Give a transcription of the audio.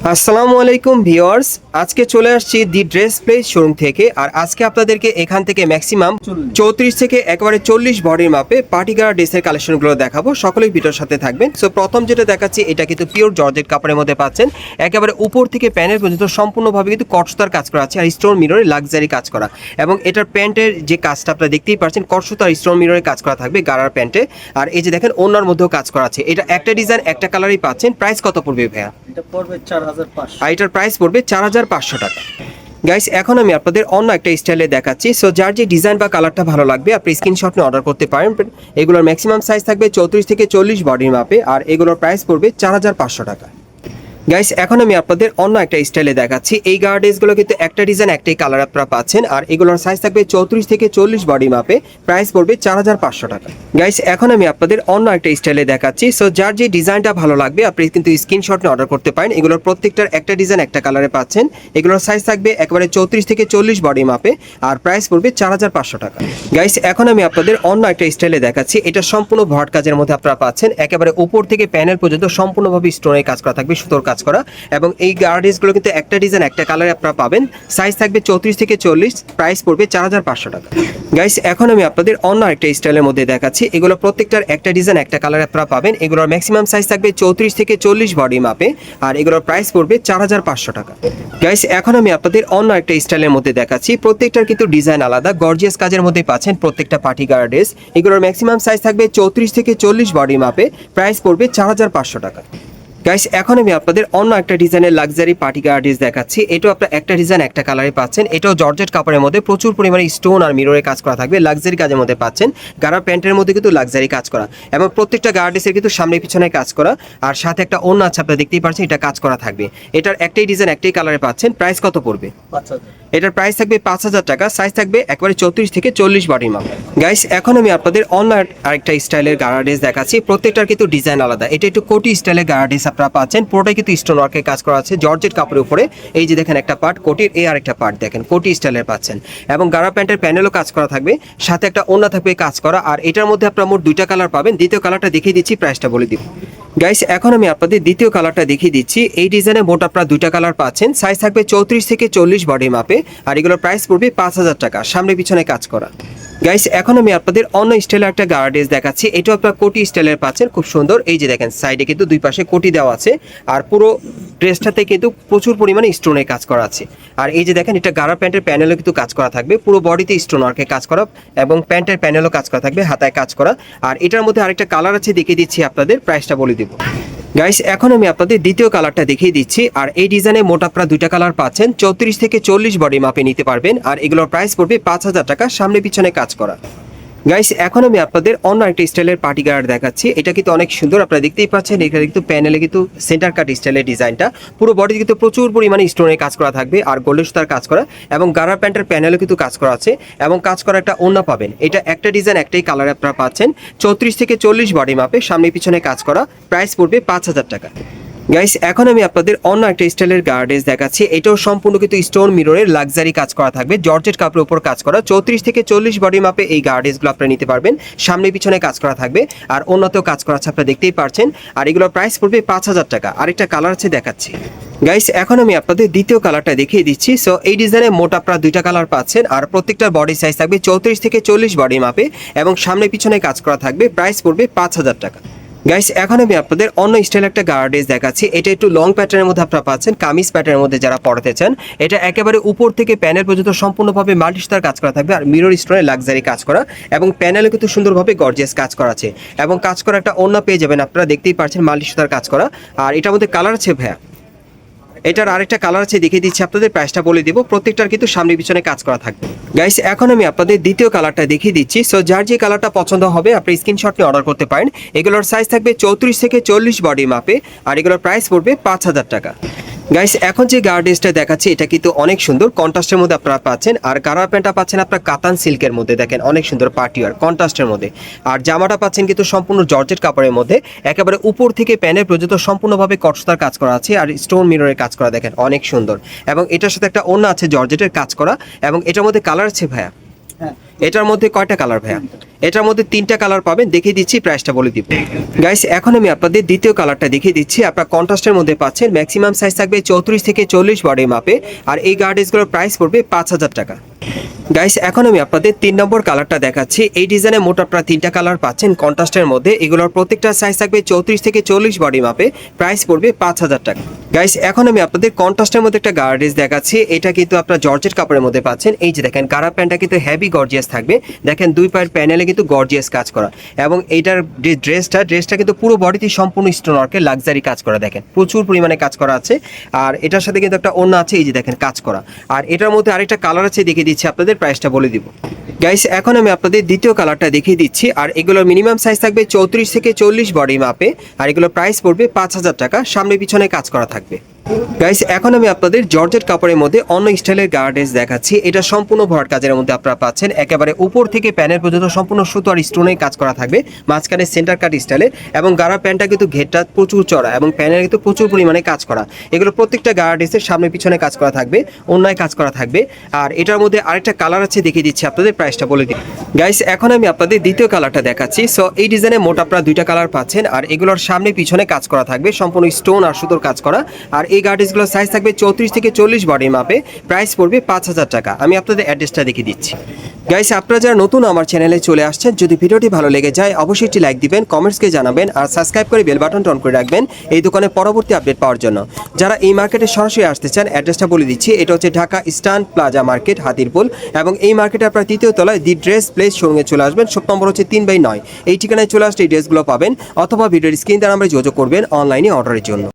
আসসালামু আলাইকুম ভিউয়ার্স আজকে চলে আসছি দি ড্রেস প্লেস শোরুম থেকে আর আজকে আপনাদেরকে এখান থেকে ম্যাক্সিমাম চৌত্রিশ থেকে একেবারে চল্লিশ বডির মাপে পার্টিকার ড্রেসের কালেকশনগুলো দেখাবো সকলেই ভিডিওর সাথে থাকবেন। সো প্রথম যেটা দেখাচ্ছি এটা কিন্তু পিওর জর্জেট কাপড়ের মধ্যে পাচ্ছেন। একেবারে উপর থেকে প্যানেল পর্যন্ত সম্পূর্ণভাবে কিন্তু কটসুতার কাজ করা আছে আর স্টোন মিররে লাক্সারি কাজ করা। এবং এটার প্যান্টের যে কাজটা আপনারা দেখতেই পাচ্ছেন কটসুতার স্টোন মিররে কাজ করা থাকবে গারার প্যান্টে। আর এই যে দেখেন অন্যার মধ্যেও কাজ করা আছে। এটা একটা ডিজাইন একটা কালারই পাচ্ছেন। প্রাইস কত পড়বে ভাইয়া? এটা পড়বে চার হাজার পাঁচশো আর এটার প্রাইস পড়বে চার হাজার পাঁচশো টাকা। গাইস এখন আমি আপনাদের অন্য একটা স্টাইলে দেখাচ্ছি। সো যার যে ডিজাইন বা কালারটা ভালো লাগবে, আপনি স্ক্রিনশট নিয়ে অর্ডার করতে পারেন। এগুলোর ম্যাক্সিমাম সাইজ থাকবে চৌত্রিশ থেকে চল্লিশ বডির মাপে আর এগুলোর প্রাইস পড়বে চার হাজার পাঁচশো টাকা। গাইস এখন আমি আপনাদের অন্য একটা স্টাইলে দেখাচ্ছি। এই গার্ডেসগুলো কিন্তু একটা ডিজাইন একটাই কালার আপনারা পাচ্ছেন। আর এগুলোর সাইজ থাকবে চৌত্রিশ থেকে চল্লিশ বডি মাপে প্রাইস পড়বে চার হাজার পাঁচশো টাকা। গাইস এখন আমি আপনাদের অন্য একটা স্টাইলে দেখাচ্ছি। সো যার যে ডিজাইনটা ভালো লাগবে, আপনি কিন্তু স্ক্রিনশট নিয়ে অর্ডার করতে পারেন। এগুলোর প্রত্যেকটার একটা ডিজাইন একটা কালারে পাচ্ছেন। এগুলোর সাইজ থাকবে একেবারে চৌত্রিশ থেকে চল্লিশ বডি মাপে আর প্রাইস পড়বে চার হাজার পাঁচশো টাকা। গাইস এখন আমি আপনাদের অন্য একটা স্টাইলে দেখাচ্ছি। এটা সম্পূর্ণ ভট কাজের মধ্যে আপনারা পাচ্ছেন। একেবারে উপর থেকে প্যানেল পর্যন্ত সম্পূর্ণভাবে স্টোনের কাজ করা থাকবে, সুতোর কাজ করা এবং এই গার্ডেসগুলো কিন্তু একটা ডিজাইন একটা কালারে আপনারা পাবেন। সাইজ থাকবে চৌত্রিশ থেকে চল্লিশ প্রাইস পড়বে চার হাজার পাঁচশো টাকা। গাইস এখন আমি আপনাদের অন্য একটা স্টাইলের মধ্যে দেখাচ্ছি। এগুলো প্রত্যেকটার একটা ডিজাইন একটা কালারে আপনারা পাবেন। এগুলোর ম্যাক্সিমাম সাইজ থাকবে চৌত্রিশ থেকে চল্লিশ বডি মাপে আর এগুলোর প্রাইস পড়বে চার হাজার পাঁচশো টাকা। গাইস এখন আমি আপনাদের অন্য একটা স্টাইলের মধ্যে দেখাচ্ছি। প্রত্যেকটার কিন্তু ডিজাইন আলাদা। গর্জিয়াস কাজের মধ্যে পাচ্ছেন প্রত্যেকটা পার্টি গার্ডেস এগুলোর ম্যাক্সিমাম সাইজ থাকবে চৌত্রিশ থেকে চল্লিশ বডি মাপে প্রাইস পড়বে চার হাজার পাঁচশো টাকা। গাইস এখন আমি আপনাদের অন্য একটা ডিজাইনের লাক্সারি পার্টি গার্ডিস দেখাচ্ছি। এটাও আপনার একটা ডিজাইন একটা কালারে পাচ্ছেন। এটাও জর্জেট কাপড়ের মধ্যে প্রচুর পরিমাণে স্টোন আর মিররের কাজ করা থাকবে। লাক্সারি কাজের মধ্যে পাচ্ছেন। গারা প্যান্টের মধ্যে কিন্তু লাক্সারি কাজ করা। এবং প্রত্যেকটা গার্ডিসের কিন্তু সামনে পিছনে কাজ করা। আর সাথে একটা অন্য আছে আপনারা দেখতেই পাচ্ছেন এটা কাজ করা থাকবে। এটার একটাই ডিজাইন একটাই কালারে পাচ্ছেন। প্রাইস কত পড়বে? এটার প্রাইস থাকবে পাঁচ হাজার টাকা। সাইজ থাকবে একবারে চৌত্রিশ থেকে চল্লিশ বডির মাপ গাইস এখন আমি আপনাদের অন্য আর- আরেকটা স্টাইলের গার্ডেস দেখাচ্ছি। প্রত্যেকটার কিন্তু ডিজাইন আলাদা। এটা একটু কোটি স্টাইলের গার্ডেস আপনারা পাচ্ছেন। পুরোটাই কিন্তু স্টোন ওয়ার্কের কাজ করা আছে। জর্জেট কাপড়ের উপরে। এই যে দেখেন একটা পার্ট কোটির এ আর একটা পার্ট দেখেন, কোটি স্টাইলের পাচ্ছেন। এবং গারা প্যান্টের প্যানেলও কাজ করা থাকবে। সাথে একটা অন্য থাকবে কাজ করা। আর এটার মধ্যে আপনারা মোট দুইটা কালার পাবেন। দ্বিতীয় কালারটা দেখিয়ে দিচ্ছি প্রাইসটা বলে দিব। গাইস এখন আমি আপনাদের দ্বিতীয় কালারটা দেখিয়ে দিচ্ছি। এই ডিজাইনে মোট আপনারা দুইটা কালার পাচ্ছেন। সাইজ থাকবে চৌত্রিশ থেকে চল্লিশ বডি মাপে আর এগুলোর প্রাইস পড়বে পাঁচ হাজার টাকা। সামনে পিছনে কাজ করা। গাইস এখন আমি আপনাদের অন্য স্টাইলের একটা গার্ডেস দেখাচ্ছি। এটাও আপনার কোটি স্টাইলের পাচ্ছেন, খুব সুন্দর। এই যে দেখেন সাইডে কিন্তু দুই পাশে কোটি দেওয়া আছে। আর পুরো ড্রেসটাতে কিন্তু প্রচুর পরিমাণে স্টোনের কাজ করা আছে। আর এই যে দেখেন, এটা গারা প্যান্টের প্যানেলও কিন্তু কাজ করা থাকবে। পুরো বডিতে স্টোন ওয়ার্কে কাজ করা এবং প্যান্টের প্যানেলও কাজ করা থাকবে, হাতায় কাজ করা। আর এটার মধ্যে আরেকটা কালার আছে, দেখিয়ে দিচ্ছি আপনাদের প্রাইসটা বলে দিব। গাইস এখন আমি আপনাদের দ্বিতীয় কালারটা দেখিয়ে দিচ্ছি। আর এই ডিজাইনে মোট আপনারা দুইটা কালার পাচ্ছেন। চৌত্রিশ থেকে চল্লিশ বডি মাপে নিতে পারবেন। আর এগুলোর প্রাইস পড়বে পাঁচ হাজার টাকা। সামনে পিছনে কাজ করা। গাইস এখন আমি আপনাদের অন্য একটা স্টাইলের পার্টি গার্ড দেখাচ্ছি। এটা কিন্তু অনেক সুন্দর, আপনারা দেখতেই পাচ্ছেন। এখানে কিন্তু প্যানেলে কিন্তু সেন্টার কাট স্টাইলের ডিজাইনটা। পুরো বডি কিন্তু প্রচুর পরিমাণে স্টোনের কাজ করা থাকবে আর গোল্ডেন সুতার কাজ করা। এবং গারার প্যান্টের প্যানেলও কিন্তু কাজ করা আছে। এবং কাজ করা একটা অন্য পাবেন। এটা একটা ডিজাইন একটাই কালার আপনারা পাচ্ছেন। চৌত্রিশ থেকে চল্লিশ বডি মাপে সামনে পিছনে কাজ করা। প্রাইস পড়বে পাঁচ হাজার টাকা। গাইস এখন আমি আপনাদের অন্য একটা স্টাইলের গার্ডেস দেখাচ্ছি। এটাও সম্পূর্ণ কিন্তু স্টোন মিররের লাক্সারি কাজ করা থাকবে। জর্জেট কাপড়ের উপর কাজ করা। চৌত্রিশ থেকে চল্লিশ বডি মাপে এই গার্ডেসগুলো আপনারা নিতে পারবেন। সামনে পিছনে কাজ করা থাকবে। আর অন্যতেও কাজ করা আছে, আপনারা দেখতেই পারছেন। আর এগুলোর প্রাইস পড়বে পাঁচ হাজার টাকা। আরেকটা কালার আছে দেখাচ্ছি। গাইস এখন আমি আপনাদের দ্বিতীয় কালারটা দেখিয়ে দিচ্ছি। সো এই ডিজাইনে মোট আপনারা দুইটা কালার পাচ্ছেন। আর প্রত্যেকটার বডি সাইজ থাকবে চৌত্রিশ থেকে চল্লিশ বডি মাপে এবং সামনে পিছনে কাজ করা থাকবে। প্রাইস পড়বে পাঁচ হাজার টাকা। গাইস এখন আমি আপনাদের অন্য স্টাইল একটা গার্ডেজ দেখাচ্ছি। এটা একটু লং প্যাটার্নের মধ্যে আপনারা পাচ্ছেন, কামিজ প্যাটার্নের মধ্যে যারা পড়াতে চান। এটা একেবারে উপর থেকে প্যানেল পর্যন্ত সম্পূর্ণভাবে মাল্টিস্টার কাজ করা থাকবে আর মিরর স্টোনে লাক্সারি কাজ করা এবং প্যানেলে কিন্তু সুন্দরভাবে গর্জিয়াস কাজ করা আছে। এবং কাজ করা একটা অন্য পেয়ে যাবেন, আপনারা দেখতেই পাচ্ছেন মাল্টিস্টার কাজ করা। আর এটার মধ্যে কালার আছে ভাইয়া? এটার আরেকটা কালার আছে, দেখিয়ে দিচ্ছি আপনাদের প্রাইসটা বলে দিব। প্রত্যেকটার কিন্তু সামনে পিছনে কাজ করা থাকবে। গাইস এখন আমি আপনাদের দ্বিতীয় কালারটা দেখিয়ে দিচ্ছি। সো যার যে কালারটা পছন্দ হবে, আপনি স্ক্রিনশট নিয়ে অর্ডার করতে পারেন। এগুলোর সাইজ থাকবে চৌত্রিশ থেকে চল্লিশ বডি মাপে আর এগুলোর প্রাইস পড়বে পাঁচ হাজার টাকা। গাইস এখন যে গার্ডেসটা দেখাচ্ছি এটা কিন্তু অনেক সুন্দর। কন্ট্রাস্টের মধ্যে আপনারা পাচ্ছেন। আর গারার প্যান্টটা পাচ্ছেন আপনার কাতান সিল্কের মধ্যে। দেখেন অনেক সুন্দর পার্টিওয়ার কন্ট্রাস্টের মধ্যে। আর জামাটা পাচ্ছেন কিন্তু সম্পূর্ণ জর্জেট কাপড়ের মধ্যে। একেবারে উপর থেকে প্যানের পর্যন্ত সম্পূর্ণভাবে কটসতার কাজ করা আছে আর স্টোন মিররের কাজ করা দেখেন অনেক সুন্দর। এবং এটার সাথে একটা অন্য আছে জর্জেটের কাজ করা। এবং এটার মধ্যে কালার আছে ভাইয়া? হ্যাঁ। এটার মধ্যে কয়টা কালার ভাইয়া? এটার মধ্যে তিনটা কালার পাবেন, দেখিয়ে দিচ্ছি প্রাইসটা বলে দিব। গাইস এখন আমি আপনাদের দ্বিতীয় কালারটা দেখিয়ে দিচ্ছি। আপনার কন্ট্রাস্টের মধ্যে পাচ্ছেন ম্যাক্সিমাম সাইজ থাকবে চৌত্রিশ থেকে চল্লিশ বডি মাপে আর এই গার্ডেসগুলোর প্রাইস পড়বে পাঁচ হাজার টাকা। গাইস এখন আমি আপনাদের তিন নম্বর কালারটা দেখাচ্ছি। এই ডিজাইনে মোট আপনারা তিনটা কালার পাচ্ছেন। কন্ট্রাস্টের মধ্যে এগুলোর প্রত্যেকটা সাইজ থাকবে চৌত্রিশ থেকে চল্লিশ বডি মাপে প্রাইস পড়বে পাঁচ হাজার টাকা। গাইস এখন আমি আপনাদের কন্ট্রাস্টের মধ্যে একটা গার্ডেজ দেখাচ্ছি। এটা কিন্তু আপনার জর্জেট কাপড়ের মধ্যে পাচ্ছেন। এই যে দেখেন, কারা প্যান্টটা কিন্তু হেভি গর্জিয়াস থাকবে। দেখেন, দুই পায়ের প্যানেলে কিন্তু গর্জিয়াস কাজ করা। এবং এইটার যে ড্রেসটা ড্রেসটা কিন্তু পুরো বডিতে সম্পূর্ণ স্টোন ওয়ার্কে লাক্সারি কাজ করা। দেখেন, প্রচুর পরিমাণে কাজ করা আছে। আর এটার সাথে কিন্তু একটা অন্য আছে, এই যে দেখেন, কাজ করা। আর এটার মধ্যে আরেকটা কালার আছে, দেখিয়ে দিচ্ছি আপনাদের। প্রাইসটা বলে দিব। গাইস এখন আমি আপনাদের দ্বিতীয় কালারটা দেখিয়ে দিচ্ছি, আর এগুলোর মিনিমাম সাইজ থাকবে চৌত্রিশ থেকে চল্লিশ বডি মাপে আর এগুলোর প্রাইস পড়বে পাঁচ হাজার টাকা। সামনে পিছনে কাজ করা থাকবে। গাইস এখন আমি আপনাদের জর্জেট কাপড়ের মধ্যে অন্য স্টাইলের গার্ডেস দেখাচ্ছি। এটা সম্পূর্ণ ভরাট কাজের মধ্যে আপনারা পাচ্ছেন। একেবারে উপর থেকে প্যানের পর্যন্ত সম্পূর্ণ সুতো আর স্টোনে কাজ করা থাকবে। মাঝখানে সেন্টার কাট স্টাইলে এবং গাড়া প্যান্টটা কিন্তু ঘেরটা প্রচুর চড়া এবং প্যানের কিন্তু প্রচুর পরিমাণে কাজ করা। এগুলো প্রত্যেকটা গার্ডেসের সামনে পিছনে কাজ করা থাকবে, অন্যায় কাজ করা থাকবে। আর এটার মধ্যে আরেকটা কালার আছে, দেখিয়ে দিচ্ছি আপনাদের প্রাইসটা বলে দিই। গাইস এখন আমি আপনাদের দ্বিতীয় কালারটা দেখাচ্ছি। সো এই ডিজাইনে মোট আপনারা দুইটা কালার পাচ্ছেন। আর এগুলোর সামনে পিছনে কাজ করা থাকবে। সম্পূর্ণ স্টোন আর সুতোর কাজ করা। আর এই গার্ডেসগুলোর সাইজ থাকবে চৌত্রিশ থেকে চল্লিশ বডি মাপে। প্রাইস পড়বে পাঁচ হাজার টাকা। আমি আপনাদের অ্যাড্রেসটা দেখিয়ে দিচ্ছি। গাইস আপনারা যারা নতুন আমার চ্যানেলে চলে আসছেন, যদি ভিডিওটি ভালো লেগে যায়, অবশ্যই একটি লাইক দিবেন কমেন্টসকে জানাবেন, আর সাবস্ক্রাইব করে বেল বাটন অন করে রাখবেন এই দোকানে পরবর্তী আপডেট পাওয়ার জন্য। যারা এই মার্কেটে সরাসরি আসতে চান অ্যাড্রেসটা বলে দিচ্ছি, এটা হচ্ছে Dhaka eastern plaza market Hatirpool, এবং এই মার্কেটে আপনার তৃতীয় তলায় দি ড্রেস প্লেস শোরুমে চলে আসবেন সব নম্বর হচ্ছে তিন বাই নয়। এই ঠিকানায় চলে আসলে এই ড্রেসগুলো পাবেন, অথবা ভিডিওর স্ক্রিন দ্বারা আমরা যোগাযোগ করবেন অনলাইনে অর্ডারের জন্য।